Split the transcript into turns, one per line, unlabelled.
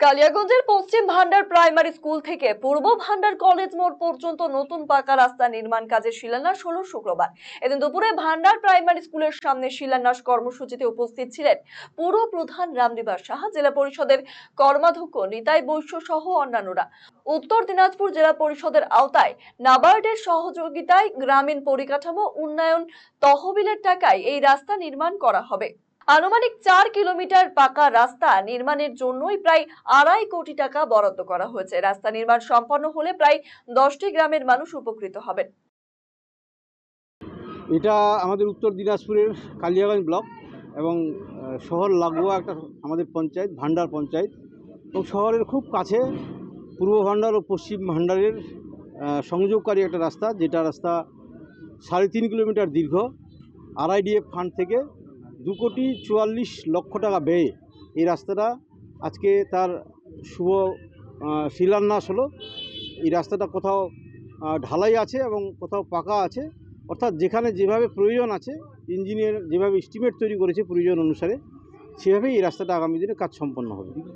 কালিয়াগঞ্জের পশ্চিম ভান্ডার primary school থেকে পূর্ব ভান্ডার college মোড় পর্যন্ত নতুন পাকা রাস্তা নির্মাণ কাজের শিলান্যাস হলো শুক্রবার। এদিন দুপুরে ভান্ডার প্রাইমারি স্কুলের সামনে শিলান্যাস কর্মসূচিতে উপস্থিত ছিলেন পুর প্রধান রামনিবাস সাহা, জেলা পরিষদের কর্মাধ্যক্ষ নিতাই বৈশ্য সহ অন্যান্যরা। উত্তর দিনাজপুর জেলা পরিষদের আওতায় নাবার্ডের সহযোগিতায় গ্রামীণ পরিকাঠামো উন্নয়ন তহবিলের টাকায় এই রাস্তা নির্মাণ করা হবে। আনুমানিক চার কিলোমিটার পাকা রাস্তা নির্মাণের জন্যই প্রায় আড়াই কোটি টাকা বরাদ্দ করা হয়েছে। রাস্তা নির্মাণ সম্পন্ন হলে প্রায় দশটি গ্রামের মানুষ উপকৃত হবেন।
এটা আমাদের উত্তর দিনাজপুরের কালিয়াগঞ্জ ব্লক এবং শহর লাগোয়া একটা আমাদের পঞ্চায়েত, ভান্ডার পঞ্চায়েত। এবং শহরের খুব কাছে পূর্ব ভান্ডার ও পশ্চিম ভান্ডারের সংযোগকারী একটা রাস্তা, যেটা রাস্তা সাড়ে তিন কিলোমিটার দীর্ঘ, আরআইডিএফ ফান্ড থেকে দু কোটি চুয়াল্লিশ লক্ষ টাকা ব্যয়ে এই রাস্তাটা আজকে তার শুভ শিলান্যাস হলো। এই রাস্তাটা কোথাও ঢালাই আছে এবং কোথাও পাকা আছে। অর্থাৎ যেখানে যেভাবে প্রয়োজন আছে, ইঞ্জিনিয়ার যেভাবে এস্টিমেট তৈরি করেছে প্রয়োজন অনুসারে, সেভাবেই এই রাস্তাটা আগামী দিনে কাজ সম্পন্ন হবে।